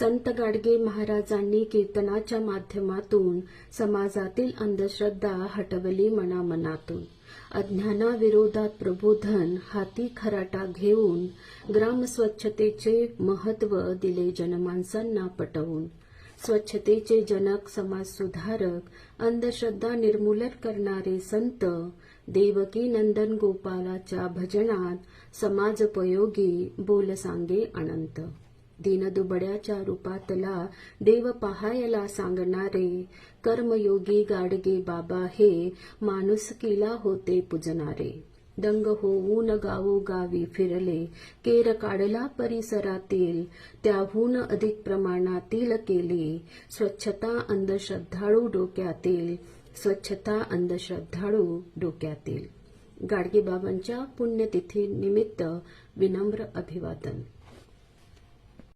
संत गाडगे महाराजांनी कीर्तनाच्या माध्यमातून समाजातील अंधश्रद्धा हटवली मनामनातून. अज्ञानाविरोधात प्रबोधन हाती खराटा घेऊन ग्राम स्वच्छतेचे महत्त्व दिले जनमानसांना पटवून. स्वच्छतेचे जनक समाजसुधारक अंधश्रद्धा निर्मूलन करणारे संत देवकी नंदन गोपालाच्या भजनात समाजोपयोगी बोल सांगे अनंत. दीनदुबड्याच्या रूपातला देव पहायला सांगणारे कर्मयोगी गाडगे बाबा हे माणुसकीला होते पूजणारे दंग होऊन गावोगावी फिरले केर काढला परिसरातील त्याहून अधिक प्रमाणातील केली स्वच्छता अंधश्रद्धाळू डोक्यातील स्वच्छता अंधश्रद्धाळू डोक्यातील गाडगेबाबांच्या पुण्यतिथी निमित्त विनम्र अभिवादन